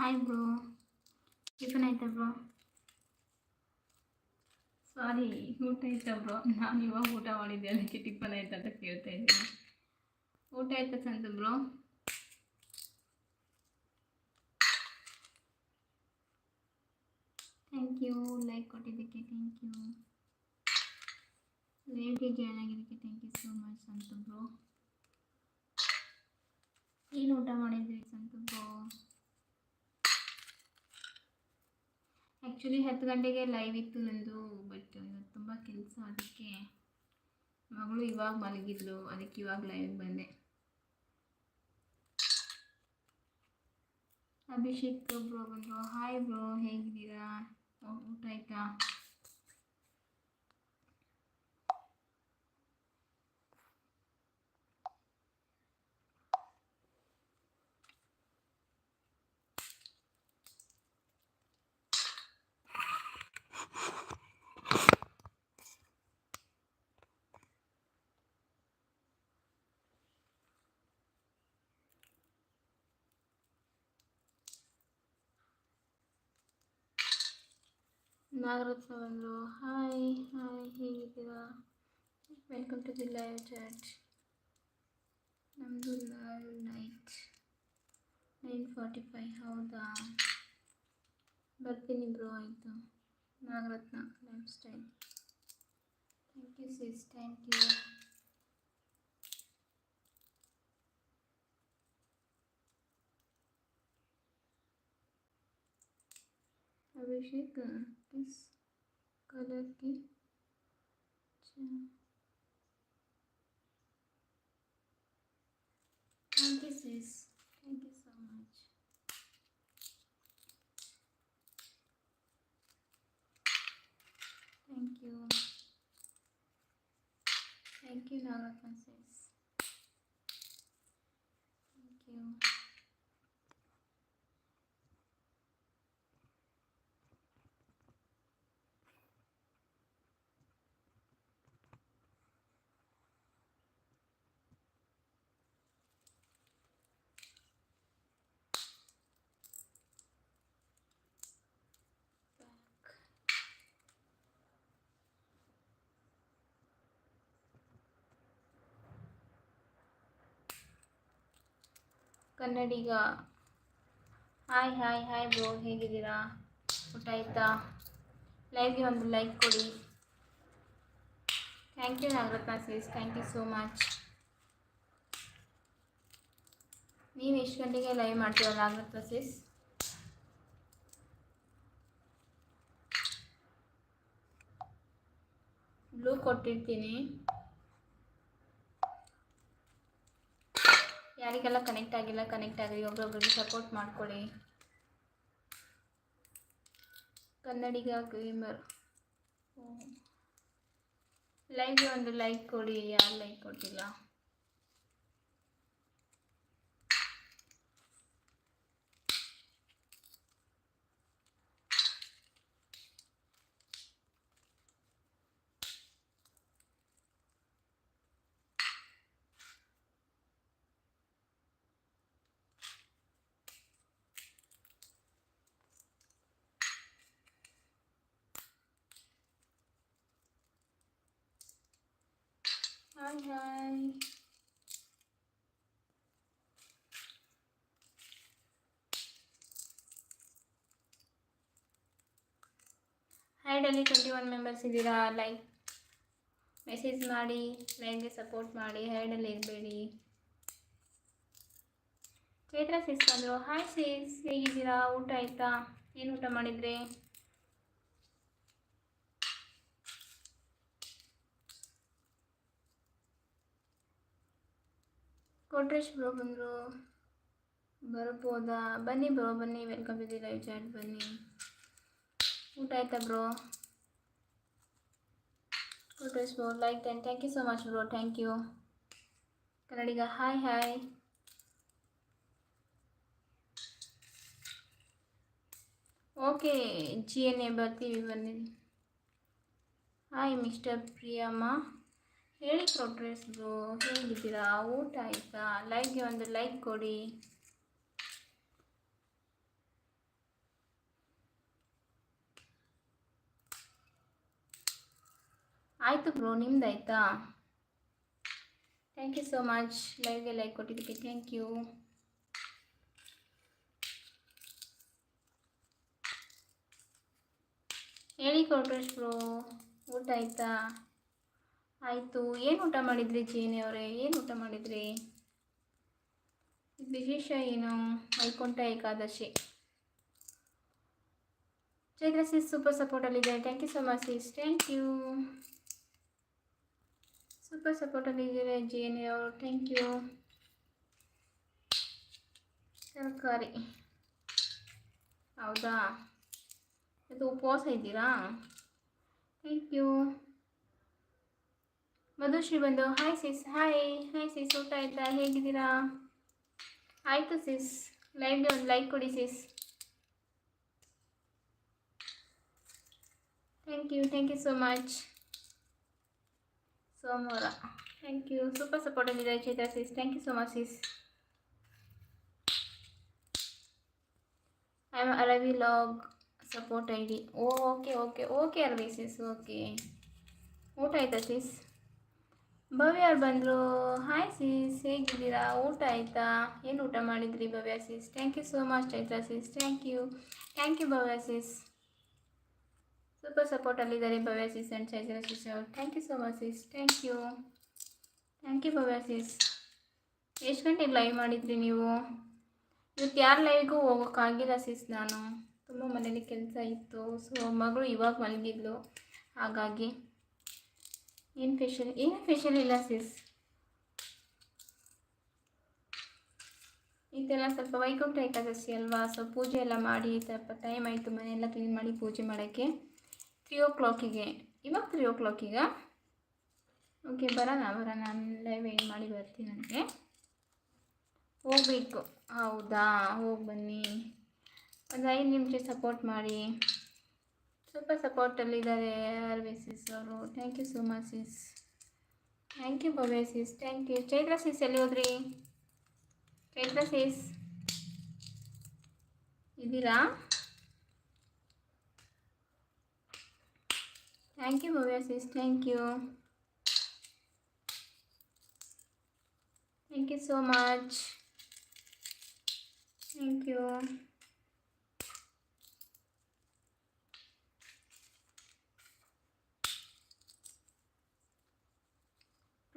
Hi bro tiffin ಆಯ್ತಾ bro sorry ಊಟ ಆಯ್ತಾ ಬ್ರೋ ನಾನು ಇವಾಗ ಊಟ ಮಾಡಿದ್ದೆ ಅದಕ್ಕೆ ಟಿಫನ್ ಆಯ್ತಾ ಅಂತ ಕೇಳ್ತಾ ಇದ್ದೀನಿ. ಊಟ ಆಯ್ತಾ Santa bro thank you like ಕೊಟ್ಟಿದ್ದಕ್ಕೆ ಥ್ಯಾಂಕ್ ಯು ಲೈವ್ಗೆ ಜಾಯ್ನ್ ಆಗಿದ್ದಕ್ಕೆ thank you so much Santu bro ಏನು ಊಟ ಮಾಡಿದ್ರಿ ಸಂತು ಬ್ರೋ ಆ್ಯಕ್ಚುಲಿ ಹತ್ತು ಗಂಟೆಗೆ ಲೈವ್ ಇತ್ತು ನಂದು ಬಟ್ ಇವತ್ತು ತುಂಬ ಕೆಲಸ ಅದಕ್ಕೆ ಮಗಳು ಇವಾಗ ಮಲಗಿದ್ಲು, ಅದಕ್ಕೆ ಇವಾಗ ಲೈವ್ಗೆ ಬಂದೆ. ಅಭಿಷೇಕ್ ಬ್ರೋ ಬಂದರು. ಹಾಯ್ ಬ್ರೋ ಹೇಗಿದ್ದೀರಾ? ಊಟ ಆಯ್ತಾ? ನಾಗರತ್ನ ಬಂದರು ಹಾಯ್ ಹಾಯ್ ಹೇಗಿದ್ದೀರಾ? Welcome to the live chat ನಮ್ಮದು live night nine forty five ಹೌದಾ? ಬರ್ತೀನಿ ಬ್ರೋ, ಆಯಿತು. Nagaratna lifestyle thank you sis thank you Abhishek किस कलर की thank you sis thank you so much thank you thank you Nagaratna sis Kannadiga. Hi hi hi bro ಹೇಗಿದ್ದೀರಾ? ಊಟ ಆಯ್ತಾ? ಲೈವ್ಗೆ ಒಂದು ಲೈಕ್ ಕೊಡಿ. Thank you Nagaratna sis thank you so much ನೀವು ಎಷ್ಟು ಗಂಟೆಗೆ ಲೈವ್ ಮಾಡ್ತೀರಾ, ನಾಗರತ್ನ ಸೀಸ್ ಬ್ಲೂ ಕೊಟ್ಟಿರ್ತೀನಿ. ಯಾರಿಗೆಲ್ಲ ಕನೆಕ್ಟ್ ಆಗಿಲ್ಲ ಕನೆಕ್ಟ್ ಆಗಲಿ ಒಬ್ರೊಬ್ರಿಗೆ ಸಪೋರ್ಟ್ ಮಾಡ್ಕೊಳ್ಳಿ. ಕನ್ನಡಿಗ ಗೇಮರ್ ಲೈವ್ಗೆ ಒಂದು ಲೈಕ್ ಕೊಡಿ, ಯಾರು ಲೈಕ್ ಕೊಟ್ಟಿಲ್ಲ? ಹಾಯ್ ಹಾಯ್ ಹ್ಯಾಡಲ್ಲಿ ಟ್ವೆಂಟಿ ಒನ್ ಮೆಂಬರ್ಸ್ ಇದ್ದೀರಾ? ಲೈಕ್ ಮೆಸೇಜ್ ಮಾಡಿ ಲೈನ್ಗೆ ಸಪೋರ್ಟ್ ಮಾಡಿ. ಹ್ಯಾಡಲ್ಲಿ ಇರಬೇಡಿ ಚೈತ್ರ ಸಿಸ್ ಬಂದರು. ಹಾಯ್ ಸಿಸ್ ಹೇಗಿದ್ದೀರಾ? ಊಟ ಆಯಿತಾ? ಏನು ಊಟ ಮಾಡಿದ್ರಿ? ಕೊಟ್ರೇಶ್ ಬ್ರೋ ಬಂದರು ಬರ್ಬೋದಾ ಬನ್ನಿ ಬ್ರೋ ಬನ್ನಿ welcome to the live chat ಬನ್ನಿ ಊಟ ಆಯ್ತಾ bro Kotresh bro like ten thank you so much bro thank you Kannadiga hi hi okay G N A ಬರ್ತೀವಿ ಬನ್ನಿ ಹಾಯ್ ಮಿಸ್ಟರ್ ಪ್ರಿಯಮ್ಮ ಹೇಳಿ ಪ್ರೋಗ್ರೆಸ್ ಬ್ರೋ ಹೇಗಿದ್ದೀರಾ? ಊಟ ಆಯಿತಾ? ಲೈಕ್ಗೆ ಒಂದು ಲೈಕ್ ಕೊಡಿ. ಆಯಿತು ಬ್ರೋ ನಿಮ್ದು ಆಯಿತಾ ಥ್ಯಾಂಕ್ ಯು ಸೋ ಮಚ್ ಲೈವ್ಗೆ ಲೈಕ್ ಕೊಟ್ಟಿದ್ದಕ್ಕೆ ಥ್ಯಾಂಕ್ ಯು ಹೇಳಿ ಕೊಟ್ರೇಶ್ ಬ್ರೋ, ಊಟ ಆಯಿತಾ? ಆಯಿತು, ಏನು ಊಟ ಮಾಡಿದ್ರಿ ಜೀನಿ ಅವರೇ? ಏನು ಊಟ ಮಾಡಿದ್ರಿ? ವಿಶೇಷ ಏನು? Vaikuntha Ekadashi. Chaitra sis super ಸಪೋರ್ಟಲ್ಲಿದೆ thank you so much sis thank you super ಸಪೋರ್ಟಲ್ಲಿದ್ದೀರ G N ಅವರು? ಥ್ಯಾಂಕ್ ಯು ತರಕಾರಿ. ಹೌದಾ? ಇದು ಉಪವಾಸ ಇದ್ದೀರಾ? ಥ್ಯಾಂಕ್ ಯು ಮಧುಶ್ರೀ ಬಂದು hi sis hi hi sis ಊಟ ಆಯ್ತಾ? ಹೇಗಿದ್ದೀರಾ? ಆಯಿತು ಸಿಸ್ ಲೈವ್ಗೆ ಒಂದು ಲೈಕ್ ಕೊಡಿ sis thank you thank you so much ಸೋಮವಾರ. ಥ್ಯಾಂಕ್ ಯು ಸೂಪರ್ ಸಪೋರ್ಟ್ ಇದೆ Chaitra sis thank you so much sis I am Aravi log support I D okay okay okay Aravi sis okay ಊಟ ಆಯ್ತಾ ಸಿಸ್ ಭವ್ಯ ಅವ್ರು ಬಂದರು. Hi seize ಹೇಗಿದ್ದೀರಾ? ಊಟ ಆಯಿತಾ? ಏನು ಊಟ ಮಾಡಿದ್ರಿ Bhavya sis thank you so much Chaitra sis thank you thank you Bhavya sis super ಸಪೋರ್ಟಲ್ಲಿದ್ದಾರೆ Bhavya sis and Chaitra sis ಅವರು. Thank you so much sis thank you thank you Bhavya sis ಎಷ್ಟು ಗಂಟೆಗೆ live ಮಾಡಿದ್ರಿ ನೀವು? ಇವತ್ತು ಯಾರ ಲೈವ್ಗೂ ಹೋಗೋಕ್ಕಾಗಿಲ್ಲ seize ನಾನು. ತುಂಬ ಮನೇಲಿ ಕೆಲಸ ಇತ್ತು. ಸೊ ಮಗಳು ಇವಾಗ ಮಲಗಿದ್ಲು. ಹಾಗಾಗಿ. ಏನು ಫೇಶಿಯಲ್ ಏನು ಫೇಶಿಯಲ್ ಇಲ್ಲ ಸಿಸ್ ಇದೆಲ್ಲ ಸ್ವಲ್ಪ ವೈಕುಂಠ ಏಕಾದಶಿ ಅಲ್ವಾ? ಸೊ ಪೂಜೆ ಎಲ್ಲ ಮಾಡಿ, ಸ್ವಲ್ಪ ಟೈಮ್ ಆಯಿತು, ಮನೆಯೆಲ್ಲ ಕ್ಲೀನ್ ಮಾಡಿ ಪೂಜೆ ಮಾಡೋಕ್ಕೆ. ತ್ರೀ ಓ ಕ್ಲಾಕಿಗೆ ಇವಾಗ ತ್ರೀ ಓ ಕ್ಲಾಕಿಗ ಓಕೆ ಬರೋಣ ಬರೋಣ ಅಲ್ಲೇ ವೇಟ್ ಮಾಡಿ ಬರ್ತೀನಿ ನನಗೆ. ಹೋಗ್ಬೇಕು. ಹೌದಾ? ಹೋಗಿ ಬನ್ನಿ. ಒಂದು ಐದು ನಿಮಿಷ ಸಪೋರ್ಟ್ ಮಾಡಿ. ಸ್ವಲ್ಪ ಸಪೋರ್ಟಲ್ಲಿದ್ದಾರೆ ಆರ್ ವಿ ಸಿಸ್ ಅವರು thank you so much sis thank you Bhavya sis thank you Chaitra sis ಎಲ್ಲಿ ಹೋದ್ರಿ ಚೈತ್ರ ಸಿಸ್ ಇದ್ದೀರಾ thank you Bhavya sis thank you thank you so much thank you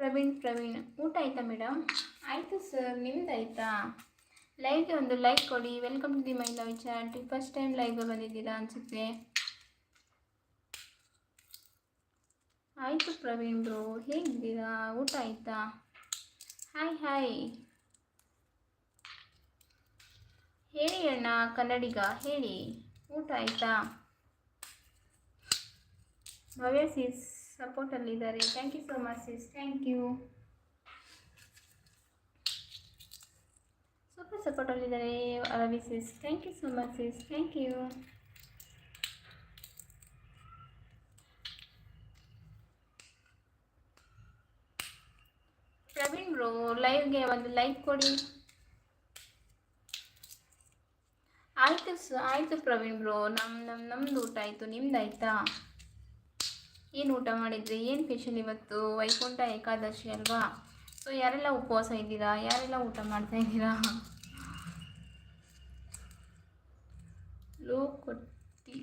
Praveen Praveen. ಊಟ ಆಯಿತಾ madam? ಆಯಿತು sir ನಿಮ್ದು ಆಯಿತಾ? ಲೈವ್ಗೆ ಒಂದು ಲೈಕ್ ಕೊಡಿ. Welcome to the my love chat first time ಲೈವ್ಗೆ ಬಂದಿದ್ದೀರಾ ಅನಿಸುತ್ತೆ? ಆಯಿತು ಪ್ರವೀಣ್ ಬ್ರೋ ಹೇಗಿದ್ದೀರಾ? ಊಟ ಆಯಿತಾ? ಹಾಯ್ ಹಾಯ್ ಹೇಳಿ ಅಣ್ಣ ಕನ್ನಡಿಗ ಹೇಳಿ. ಊಟ ಆಯಿತಾ? Bhavya sis ಸಪೋರ್ಟಲ್ಲಿದ್ದಾರೆ. Thank you so much sis thank you super ಸಪೋರ್ಟಲ್ಲಿದ್ದಾರೆ Ravi sis thank you so much sis thank you Praveen bro ಲೈವ್ಗೆ ಒಂದು ಲೈಕ್ ಕೊಡಿ. ಆಯಿತು ಸ, ಆಯಿತು ಪ್ರವೀಣ್ ಬ್ರೋ ನಮ್ಮ ನಮ್ಮ ನಮ್ಮದು ಊಟ ಆಯಿತು. ನಿಮ್ದು ಆಯಿತಾ ಏನು ಊಟ ಮಾಡಿದ್ರಿ? ಏನು ಸ್ಪೆಷಲ್ ಇವತ್ತು? ವೈಕುಂಠ ಏಕಾದಶಿ ಅಲ್ವಾ? ಸೊ ಯಾರೆಲ್ಲ ಉಪವಾಸ ಇದ್ದೀರಾ? ಯಾರೆಲ್ಲ ಊಟ ಮಾಡ್ತಾ ಇದ್ದೀರಾ? ಲೋ, ಕೊಟ್ಟಿ.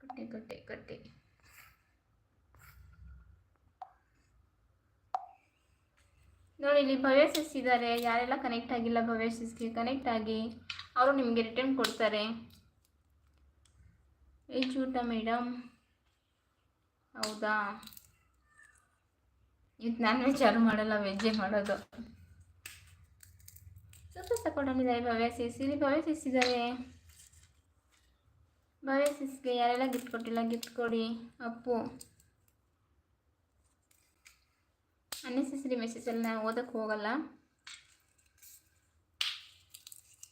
ಕಟ್ಟೆ ಕಟ್ಟೆ ಕಟ್ಟೆ. ನೋಡಿ, ಇಲ್ಲಿ ಭವ್ಯ ಸಿಸ್ ಇದ್ದಾರೆ ಯಾರೆಲ್ಲ ಕನೆಕ್ಟ್ ಆಗಿಲ್ಲ ಭವ್ಯ ಸಿಸ್ಗೆ ಕನೆಕ್ಟ್ ಆಗಿ, ಅವರು ನಿಮಗೆ ರಿಟರ್ನ್ ಕೊಡ್ತಾರೆ. ಏಜ್ ಊಟ ಮೇಡಮ್ ಹೌದಾ? ಇದು ನಾನ್ ವೆಜ್ ಯಾರು ಮಾಡಲ್ಲ ವೆಜ್ಜೇ ಮಾಡೋದು. ಸ್ವಲ್ಪ ತಗೊಂಡಿದ್ದಾರೆ ಭವ್ಯ ಸಿಸ್ ಇಲ್ಲಿ ಭವ್ಯ ಸಿಸ್ ಇದ್ದಾರೆ. ಭವ್ಯ ಯಾರೆಲ್ಲ ಗಿಫ್ಟ್ ಕೊಟ್ಟಿಲ್ಲ ಗಿಫ್ಟ್ ಕೊಡಿ, ಅಪ್ಪು. ಅನ್ನೆಸೆಸರಿ ಮೆಸೇಜ್ ಅಲ್ಲಿ ನಾನು ಓದಕ್ಕೆ ಹೋಗಲ್ಲ.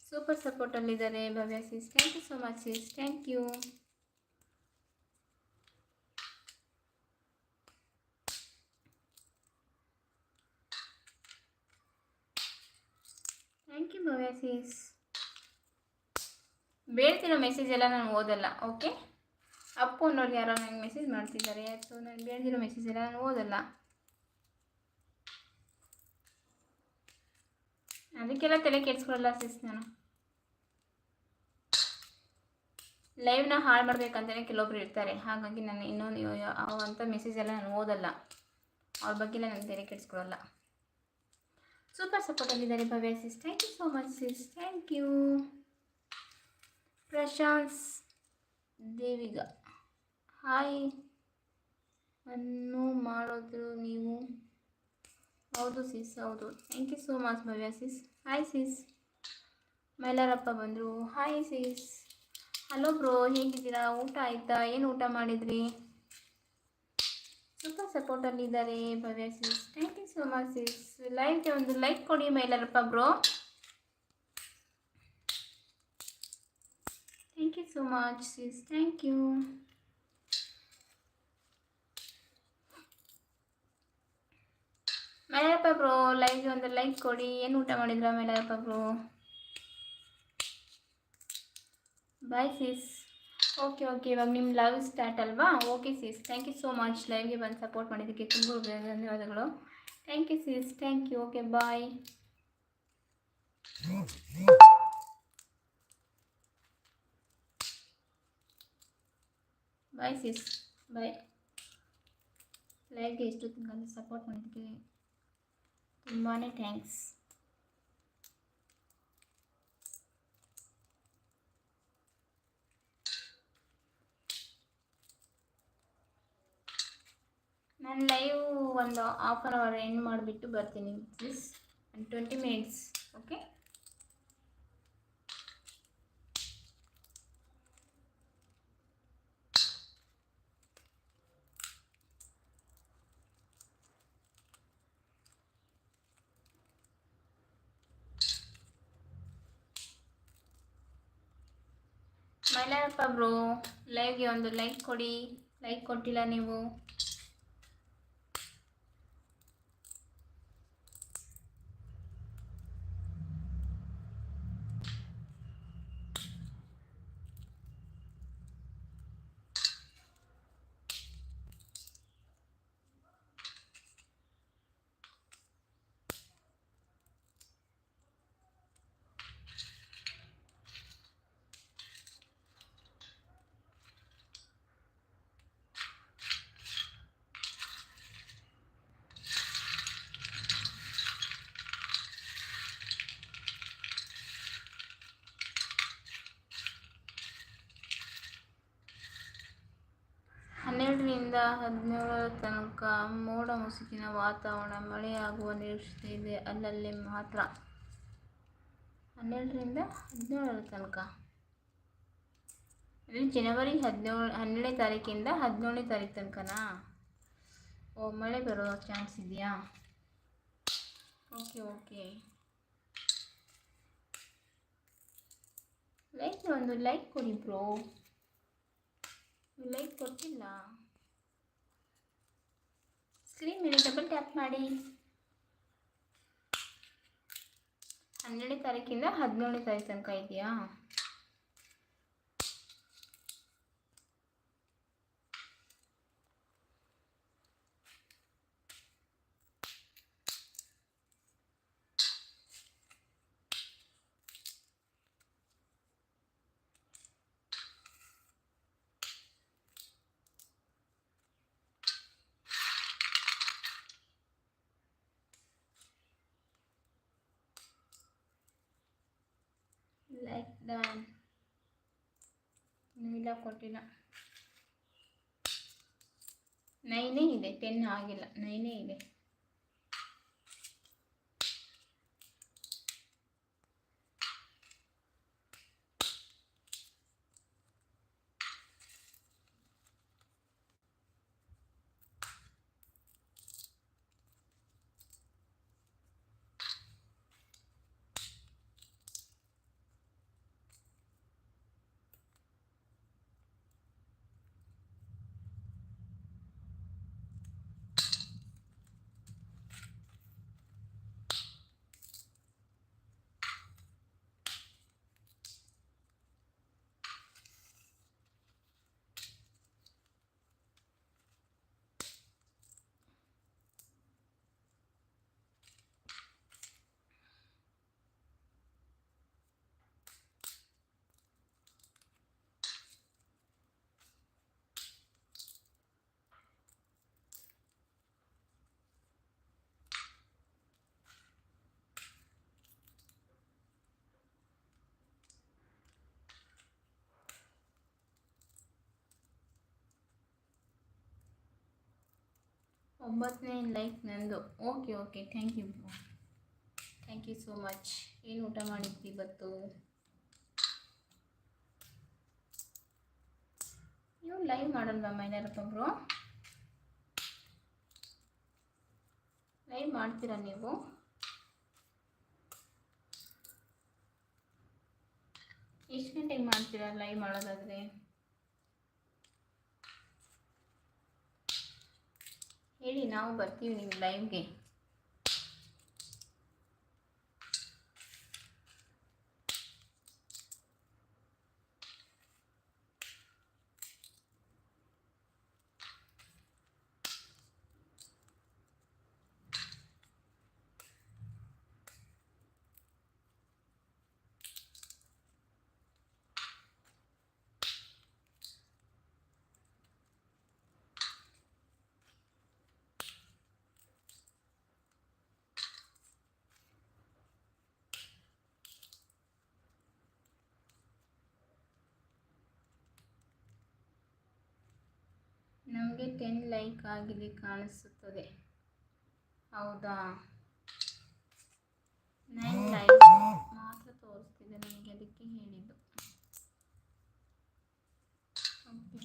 Super ಸಪೋರ್ಟಲ್ಲಿದ್ದಾರೆ Bhavya sis thank you so much sis thank you thank you sis ಬೇಡ್ತಿರೋ message ಎಲ್ಲ ನಾನು ಓದಲ್ಲ ಓಕೆ ಅಪ್ಪು ಅನ್ನೋರು ಯಾರೋ ನನಗೆ ಮೆಸೇಜ್ ಮಾಡ್ತಿದ್ದಾರೆ ಸೊ ನಾನು ಬೇಡದಿರೋ ಮೆಸೇಜ್ ಎಲ್ಲ ನಾನು ಓದಲ್ಲ. ಅದಕ್ಕೆಲ್ಲ ತಲೆ ಕೆಡ್ಸ್ಕೊಳ್ಳಲ್ಲ ಸಿಸ್ ನಾನು. ಲೈವ್ನ ಹಾಳು ಮಾಡಬೇಕಂತಲೇ ಕೆಲವೊಬ್ರು ಇರ್ತಾರೆ, ಹಾಗಾಗಿ ನಾನು ಇನ್ನೊಂದು ಅಂಥ ಮೆಸೇಜ್ ಎಲ್ಲ ನಾನು ಓದಲ್ಲ. ಅವ್ರ ಬಗ್ಗೆ ನಾನು ತಲೆ ಕೆಡಿಸ್ಕೊಳ್ಳಲ್ಲ super ಸಪೋರ್ಟಲ್ಲಿದ್ದಾರೆ Bhavya sis thank you so much sis thank you Prashanth ದೇವಿಗ hi ಅನ್ನು ಮಾಡೋದು ನೀವು. ಹೌದು ಸಿಸ್ ಹೌದು. Thank you so much Bhavya sis hi sis Mailarappa ಬಂದರು. ಹಾಯ್ ಸಿಸ್ ಹಲೋ ಬ್ರೋ ಹೇಗಿದ್ದೀರಾ? ಊಟ ಆಯಿತಾ? ಏನು ಊಟ ಮಾಡಿದ್ರಿ? Super ಸಪೋರ್ಟಲ್ಲಿದ್ದಾರೆ Bhavya sis thank you so much sis ಲೈವ್ಗೆ ಒಂದು ಲೈಕ್ ಕೊಡಿ, Mailarappa bro thank you so much sis thank you Mailarappa bro ಲೈವ್ಗೆ ಒಂದು ಲೈಕ್ ಕೊಡಿ. ಏನು ಊಟ ಮಾಡಿದ್ರ Mailarappa bro bye sis okay okay ಇವಾಗ ನಿಮ್ಮ ಲೈವ್ ಸ್ಟಾರ್ಟ್ ಅಲ್ವಾ? Okay sis thank you so much ಲೈವ್ಗೆ ಬಂದು ಸಪೋರ್ಟ್ ಮಾಡಿದ್ದಕ್ಕೆ ತುಂಬ ಧನ್ಯವಾದಗಳು. Thank you sis thank you okay bye bye sis bye ಲೈವ್ಗೆ ಎಷ್ಟು ತಿಂಗಳು ಸಪೋರ್ಟ್ ಮಾಡಿದ್ದಕ್ಕೆ ತುಂಬಾ ಥ್ಯಾಂಕ್ಸ್ ನಾನು ಲೈವ್ ಒಂದು ಹಾಫ್ ಅವರ್ ಎಂಡ್ ಮಾಡಿಬಿಟ್ಟು ಬರ್ತೀನಿ. Please and twenty minutes okay Mailarappa bro ಲೈವ್ಗೆ ಒಂದು ಲೈಕ್ ಕೊಡಿ. ಲೈಕ್ ಕೊಟ್ಟಿಲ್ಲ ನೀವು ಹನ್ನೆರಡರಿಂದ ಹದಿನೇಳರ ತನಕ ಮೋಡ ಮುಸುಕಿನ ವಾತಾವರಣ ಮಳೆಯಾಗುವ ನಿರೀಕ್ಷತೆ ಇದೆ. ಅಲ್ಲಲ್ಲಿ ಮಾತ್ರ ಹನ್ನೆರಡರಿಂದ ಹದಿನೇಳರ ತನಕ. ಇಲ್ಲಿ ಜನವರಿ ಹದಿನೇಳು, ಹನ್ನೆರಡನೇ ತಾರೀಕಿಂದ ಹದಿನೇಳನೇ ತಾರೀಕು ತನಕನಾ? ಓ, ಮಳೆ ಬರೋ ಚಾನ್ಸ್ ಇದೆಯಾ? Okay okay. ಲೈಕ್ ಒಂದು ಲೈಕ್ ಕೊಡಿ ಬ್ರೋ. ಲೈಕ್ ಕೊಟ್ಟಿಲ್ಲ. ಸ್ಕ್ರೀನ್ ಮೇಲೆ ಡಬಲ್ ಟ್ಯಾಪ್ ಮಾಡಿ. ಹನ್ನೆರಡನೇ ತಾರೀಕಿಂದ ಹದಿನೇಳನೇ ತಾರೀಕು ತನಕ ಇದೆಯಾ ಲೈಕ್ ಡನ್ ಇಲ್ಲ ಕೊಟ್ಟಿಲ್ಲ ನೈನೇ ಇದೆ ಟೆನ್ ಆಗಿಲ್ಲ. ನೈನೇ ಇದೆ. ಒಂಬತ್ತನೇ ಲೈಕ್ ನಂದು. Okay okay. Thank you thank you so much ಏನು ಊಟ ಮಾಡಿದ್ವಿ ಇವತ್ತು? ನೀವು ಲೈವ್ ಮಾಡಲ್ವಾ ಮೈನಾರಪ್ಪೊಬ್ರು ಲೈವ್ ಮಾಡ್ತೀರಾ ನೀವು? ಎಷ್ಟು ಗಂಟೆಗೆ ಮಾಡ್ತೀರಾ ಲೈವ್ ಮಾಡೋದಾದರೆ? ಹೇಳಿ ನಾವು ಬರ್ತೀವಿ ನಿಮ್ಮ ಲೈವ್ಗೆ ನಮಗೆ ಟೆನ್ ಲೈಕ್ ಆಗಿದೆ ಕಾಣಿಸುತ್ತದೆ. ಹೌದಾ? ನೈನ್ ಲೈಕ್ ಮಾತ್ರ ತೋರಿಸ್ತಿದೆ ನನಗೆ ಅದಕ್ಕೆ ಹೇಳಿದ್ದು. Okay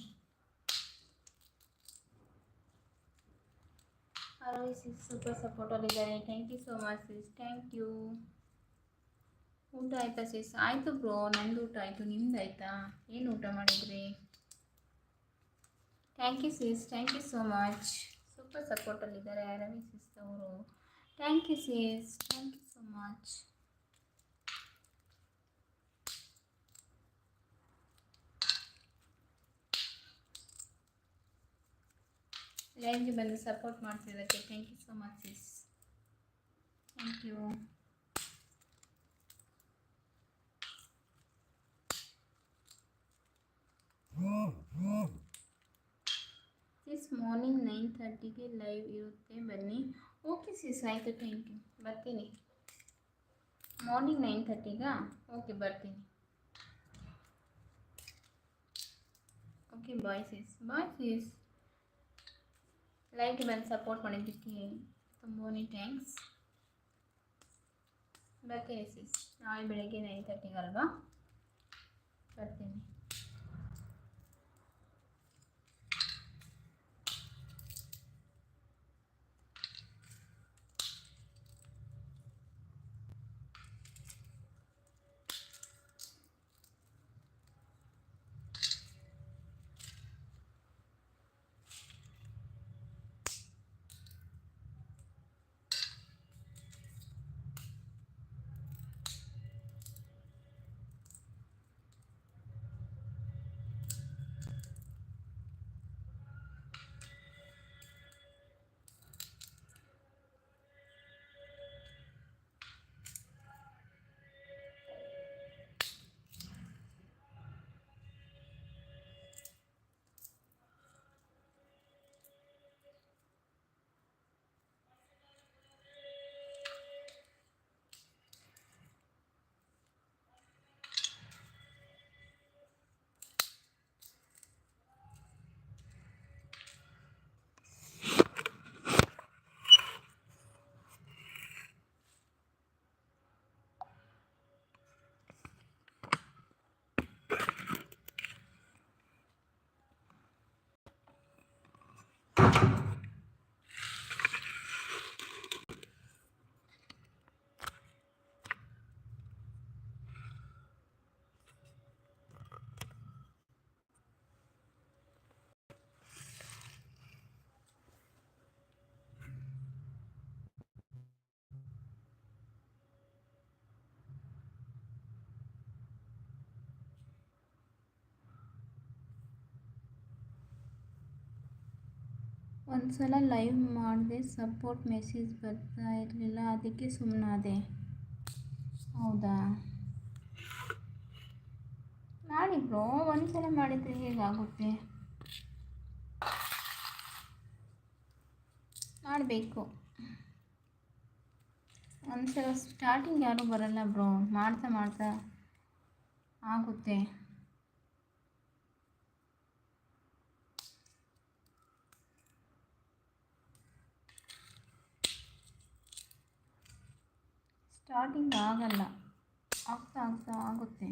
support super ಸಪೋರ್ಟಲ್ಲಿದ್ದಾರೆ thank you so much sis thank you ಊಟ ಆಯಿತಾ ಸಿಸ್ ಆಯಿತು ಬ್ರೋ ನಂದು ಊಟ ಆಯಿತು. ನಿಮ್ದು ಆಯಿತಾ? ಏನು ಊಟ ಮಾಡಿದ್ರಿ? Thank you sis thank you so much super ಸಪೋರ್ಟಲ್ಲಿದ್ದಾರೆ Ravi sis ಅವರು. Thank you sis thank you so much ಲೈವ್ಗೆ ಬಂದು support ಮಾಡ್ತಿದ್ದಕ್ಕೆ thank you so much sis thank you sis morning nine ಥರ್ಟಿಗೆ live ಇರುತ್ತೆ ಬನ್ನಿ ಓಕೆ ಸಿಸ್ ಆಯಿತು ಥ್ಯಾಂಕ್ ಯು ಬರ್ತೀನಿ morning nine ಥರ್ಟಿಗಾ okay ಬರ್ತೀನಿ okay bye sis bye sis ಲೈವ್ಗೆ ಬಂದು support ಮಾಡಿದ್ದಕ್ಕೆ ತುಂಬಾ ಥ್ಯಾಂಕ್ಸ್ ಬರ್ತೀನಿ ಸಿಸ್ ನಾಳೆ ಬೆಳಗ್ಗೆ ನೈನ್ ಥರ್ಟಿಗಲ್ವಾ ಬರ್ತೀನಿ ಒಂದು ಸಲ ಲೈವ್ ಮಾಡಿದೆ, ಸಪೋರ್ಟ್ ಮೆಸೇಜ್ ಬರ್ತಾ ಇರಲಿಲ್ಲ, ಅದಕ್ಕೆ ಸುಮ್ಮನಾದೆ ಹೌದಾ? ಮಾಡಿ ಬ್ರೋ ಒಂದು ಸಲ ಮಾಡಿದರೆ ಹೇಗಾಗುತ್ತೆ? ಮಾಡಬೇಕು. ಒಂದು ಸಲ ಸ್ಟಾರ್ಟಿಂಗ್ ಯಾರೂ ಬರಲ್ಲ ಬ್ರೋ, ಮಾಡ್ತಾ ಮಾಡ್ತಾ ಆಗುತ್ತೆ. ಸ್ಟಾರ್ಟಿಂಗ್ ಆಗಲ್ಲ. ಆಗ್ತಾ ಆಗ್ತಾ ಆಗುತ್ತೆ.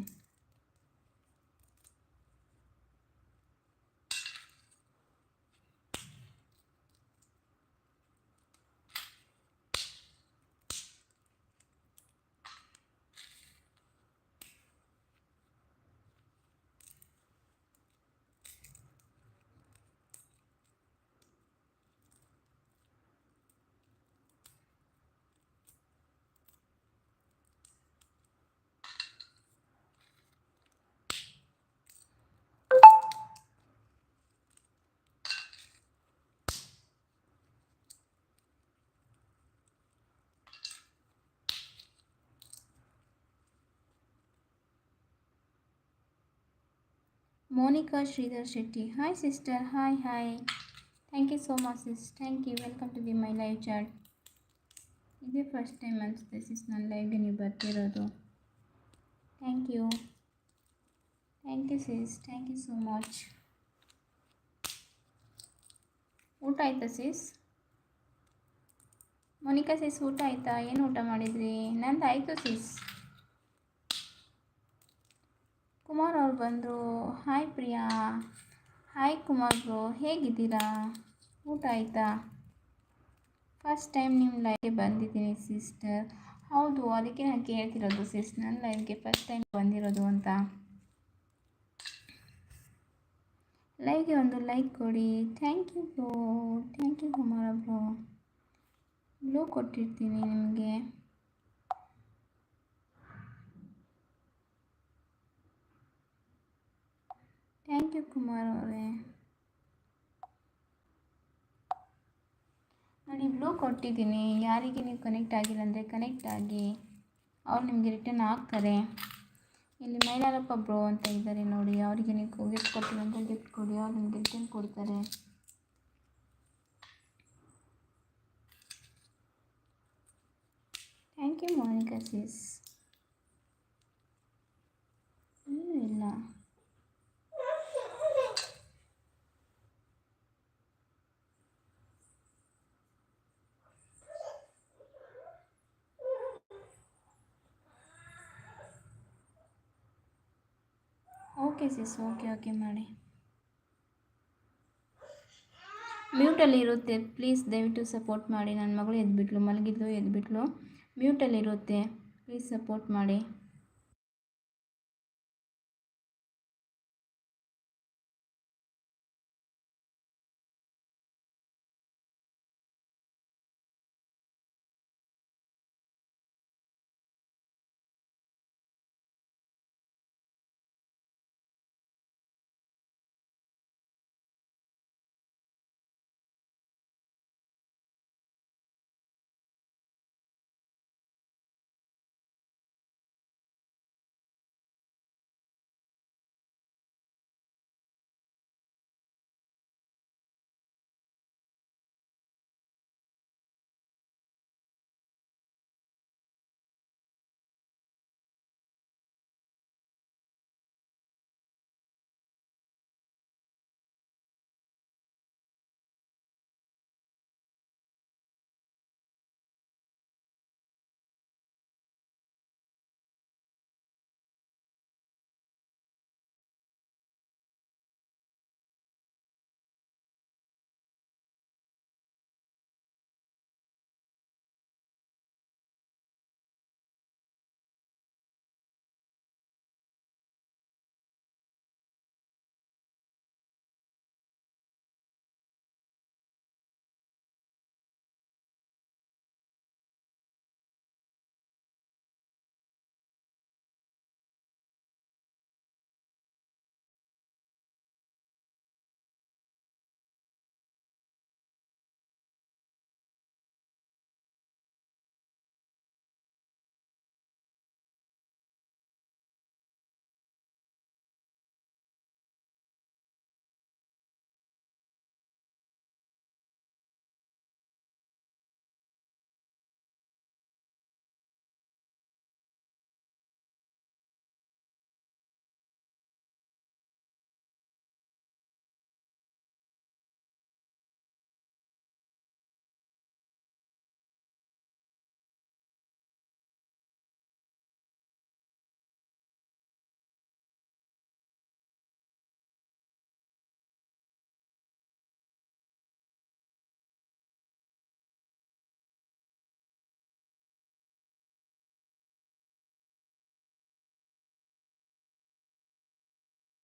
Monika Shridhar Shetty hi sister hi hi thank you so much sis thank you welcome to the my live chat ಇದೇ ಫಸ್ಟ್ ಟೈಮ್ ಅನಿಸುತ್ತೆ ಸಿಸ್ ನನ್ನ ಲೈವ್ಗೆ ನೀವು ಬರ್ತಿರೋದು. Thank you thank you sis thank you so much ಊಟ ಆಯಿತಾ ಸಿಸ್ ಮೋನಿಕಾ ಸಿಸ್ ಊಟ ಆಯಿತಾ? ಏನು ಊಟ ಮಾಡಿದ್ರಿ? ನಂದು ಆಯಿತು ಸಿಸ್ ಕುಮಾರ್ ಅವ್ರು ಬಂದರು. Hi Priya. Hi Kumar bro, ಹೇಗಿದ್ದೀರಾ? ಊಟ ಆಯಿತಾ? ಫಸ್ಟ್ ಟೈಮ್ ನಿಮ್ಮ ಲೈಫ್ಗೆ ಬಂದಿದ್ದೀನಿ ಸಿಸ್ಟರ್. ಹೌದು, ಅದಕ್ಕೆ ನಾನು ಕೇಳ್ತಿರೋದು ಸಿಸ್, ನನ್ನ ಲೈಫ್ಗೆ ಫಸ್ಟ್ ಟೈಮ್ ಬಂದಿರೋದು ಅಂತ. ಲೈವ್ಗೆ ಒಂದು ಲೈಕ್ ಕೊಡಿ. Thank you bro thank you Kumara bro. Blue ಕೊಟ್ಟಿರ್ತೀನಿ ನಿಮಗೆ. ಥ್ಯಾಂಕ್ ಯು ಕುಮಾರ್ ಅವರೇ ನೋಡಿ ಬ್ಲೂ ಕೊಟ್ಟಿದ್ದೀನಿ. ಯಾರಿಗೆ ನೀವು ಕನೆಕ್ಟ್ ಆಗಿಲ್ಲ ಅಂದರೆ ಕನೆಕ್ಟ್ ಆಗಿ. ಅವ್ರು ನಿಮಗೆ ರಿಟರ್ನ್ ಹಾಕ್ತಾರೆ ಇಲ್ಲಿ ಮೈಲಾರಪ್ಪ ಬ್ರೋ ಅಂತ ಇದ್ದಾರೆ ನೋಡಿ. ಅವರಿಗೆ ನೀವು ಗಿಫ್ಟ್ ಕೊಟ್ಟಿಲ್ಲ ಅಂದರೆ ಗಿಫ್ಟ್ ಕೊಡಿ. ಅವ್ರು ನಿಮಗೆ ರಿಟರ್ನ್ ಕೊಡ್ತಾರೆ. ಥ್ಯಾಂಕ್ ಯು ಮೋನಿಕಾ ಸಿಸ್ ಏನೂ ಇಲ್ಲ ಓಕೆ ಸಿಸ್ ಓಕೆ ಓಕೆ ಮಾಡಿ. ಮ್ಯೂಟಲ್ಲಿ ಇರುತ್ತೆ, ಪ್ಲೀಸ್ ದಯವಿಟ್ಟು ಸಪೋರ್ಟ್ ಮಾಡಿ. ನನ್ನ ಮಗಳು ಎದ್ಬಿಟ್ಲು, ಮಲಗಿದ್ಲು, ಎದ್ಬಿಟ್ಲು. ಮ್ಯೂಟಲ್ಲಿ ಇರುತ್ತೆ, ಪ್ಲೀಸ್ ಸಪೋರ್ಟ್ ಮಾಡಿ.